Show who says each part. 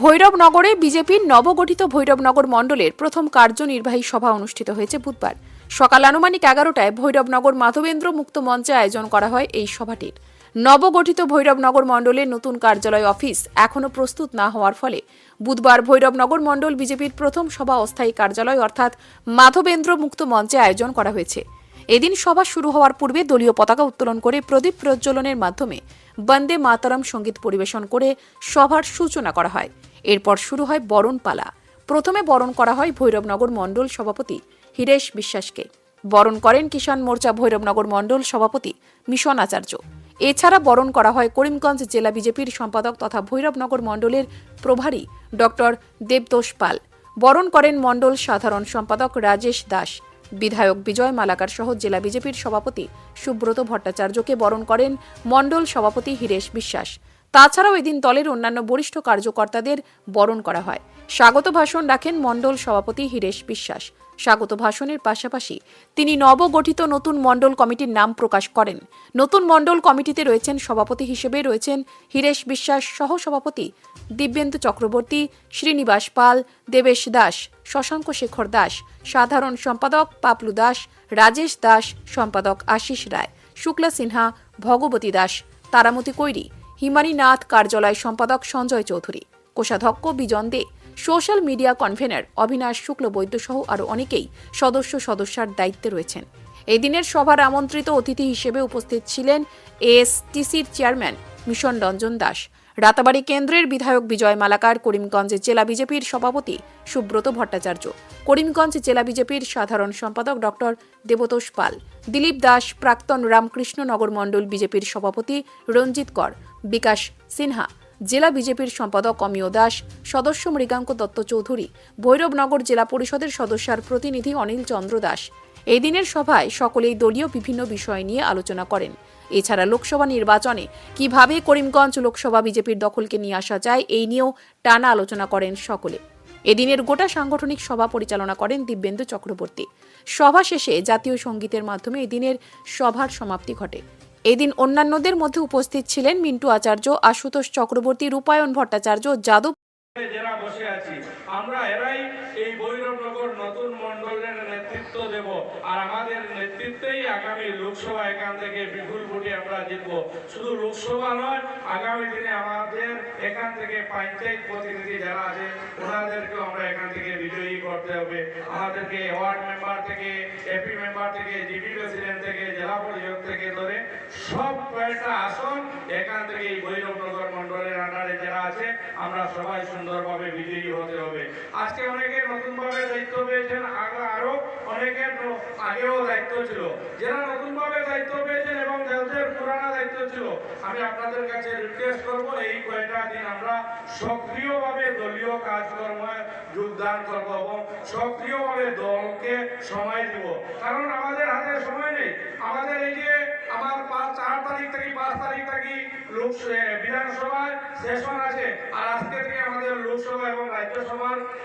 Speaker 1: ভৈরবনগরে বিজেপির নবগঠিত ভৈরবনগর মণ্ডলের প্রথম কার্যনির্বাহী সভা অনুষ্ঠিত হয়েছে বুধবার। সকাল আনুমানিক এগারোটায় ভৈরবনগর মাধবেন্দ্র মুক্ত মঞ্চে আয়োজন করা হয় এই সভাটির। নবগঠিত ভৈরবনগর মণ্ডলের নতুন কার্যালয় অফিস এখনও প্রস্তুত না হওয়ার ফলে বুধবার ভৈরবনগর মণ্ডল বিজেপির প্রথম সভা অস্থায়ী কার্যালয় অর্থাৎ মাধবেন্দ্র মুক্ত মঞ্চে আয়োজন করা হয়েছে। এদিন সভা শুরু হওয়ার পূর্বে দলীয় পতাকা উত্তোলন করে প্রদীপ প্রজ্বলনের মাধ্যমে বন্দে মাতারাম সংগীত পরিবেশন করে সভার সূচনা করা হয়। এরপর শুরু হয় বরণ পালা প্রথমে বরণ করা হয় ভৈরবনগর মণ্ডল সভাপতি হিরেশ বিশ্বাসকে। বরণ করেন কিষাণ মোর্চা ভৈরবনগর মণ্ডল সভাপতি মিশন আচার্য। এছাড়া বরণ করা হয় করিমগঞ্জ জেলা বিজেপির সম্পাদক তথা ভৈরবনগর মণ্ডলের প্রভারী ডক্টর দেবতোষ পাল। বরণ করেন মণ্ডল সাধারণ সম্পাদক রাজেশ দাস। বিধায়ক বিজয় মালাকার সহ জেলা বিজেপির সভাপতি সুব্রত ভট্টাচার্যকে বরণ করেন মণ্ডল সভাপতি হিরেশ বিশ্বাস। তাছাড়াও এদিন দলের অন্যান্য বরিষ্ঠ কার্যকর্তাদের বরণ করা হয়। স্বাগত ভাষণ রাখেন মণ্ডল সভাপতি হিরেশ বিশ্বাস। স্বাগত ভাষণের পাশাপাশি তিনি নবগঠিত নতুন মণ্ডল কমিটির নাম প্রকাশ করেন। নতুন মণ্ডল কমিটিতে রয়েছেন সভাপতি হিসেবে রয়েছেন হীরেশ বিশ্বাস সহ সভাপতি দিব্যেন্দু চক্রবর্তী, শ্রীনিবাস পাল, দেবেশ দাস, শশাঙ্ক শেখর দাস, সাধারণ সম্পাদক পাপলু দাস, রাজেশ দাস, সম্পাদক আশিস রায়, শুক্লা সিনহা, ভগবতী দাস, তারামতি কৈরি হিমানী নাথ কার্যালয় সম্পাদক সঞ্জয় চৌধুরী, কোষাধ্যক্ষ Bijan De social media convener Abinash Shuklabaidya সহ আরও অনেকেই সদস্য সদস্যার দায়িত্বে রয়েছেন। এই দিনের সভার আমন্ত্রিত অতিথি হিসেবে উপস্থিত ছিলেন এএসটিসির চেয়ারম্যান মিশন রঞ্জন দাস। রাতাবাড়ি কেন্দ্রের বিধায়ক বিজয় মালাকার, করিমগঞ্জ জেলা বিজেপির সভাপতি সুব্রত ভট্টাচার্য, করিমগঞ্জ জেলা বিজেপির সাধারণ সম্পাদক ডক্টর দেবতোষ পাল, দিলীপ দাস, প্রাক্তন রামকৃষ্ণনগর মণ্ডল বিজেপির সভাপতি রঞ্জিত কর, বিকাশ সিনহা জেলা বিজেপির সম্পাদক অমিয় দাস, সদস্য মৃগাঙ্ক দত্ত চৌধুরী, ভৈরবনগর জেলা পরিষদের সদস্যার প্রতিনিধি অনিল চন্দ্র দাস। এই দিনের সভায় সকলেই দলীয় বিভিন্ন বিষয় নিয়ে আলোচনা করেন। এছাড়া লোকসভা নির্বাচনে কীভাবে করিমগঞ্জ লোকসভা বিজেপির দখলকে নিয়ে আসা যায়, এই নিয়েও টানা আলোচনা করেন সকলে। এদিনের গোটা সাংগঠনিক সভা পরিচালনা করেন দিব্যেন্দু চক্রবর্তী। সভা শেষে জাতীয় সঙ্গীতের মাধ্যমে এদিনের সভার সমাপ্তি ঘটে। এদিন অন্যান্যদের মধ্যে উপস্থিত ছিলেন মিন্টু আচার্য, আশুতোষ চক্রবর্তী, রূপায়ণ ভট্টাচার্য, যাদব
Speaker 2: যারা বসে আছি, আমরা এরাই এই ভৈরবনগর নতুন মন্ডলের নেতৃত্ব দেব। আর আমাদের নেতৃত্বেই আগামী লোকসভা এখান থেকে বিপুল ভোটে আমরা জিতবো। শুধু লোকসভা নয়, আগামী দিনে আমাদের এখান থেকে পঞ্চায়েত প্রতিনিধি যারা আছে, ওনাদেরকেও আমরা এখান থেকে বিজয়ী করতে হবে। আমাদেরকে ওয়ার্ড মেম্বার থেকে এপি মেম্বার থেকে জিপি প্রেসিডেন্ট থেকে, জেলা পরিষদ থেকে ধরে সব কয়েকটা আসন এখান থেকে এই ভৈরবনগর মন্ডলের আন্ডারে যারা আছে, আমরা সবাই সুন্দরভাবে বিজয়ী হতে হবে। আজকে অনেকে নতুনভাবে দায়িত্ব পেয়েছেন আগে আরও অনেকের ন- আগেও দায়িত্ব ছিল। যারা নতুন ভাবে দায়িত্ব পেয়েছেন এবং যাদের পুরানা দায়িত্ব ছিল, আমি আপনাদের কাছে রিকোয়েস্ট করব, এই কয়েকটা দিন আমরা সক্রিয়ভাবে দলীয় কাজকর্মে যোগদান করব এবং সক্রিয়ভাবে দলকে সময় দিব। কারণ আমাদের হাতে সময় নেই। আমাদের এই যে আমার পাঁচ, চার তারিখ থেকে পাঁচ তারিখ থেকে লোক বিধানসভায় সেশন আছে। আর আজকে থেকে আমাদের লোকসভা এবং রাজ্যসভার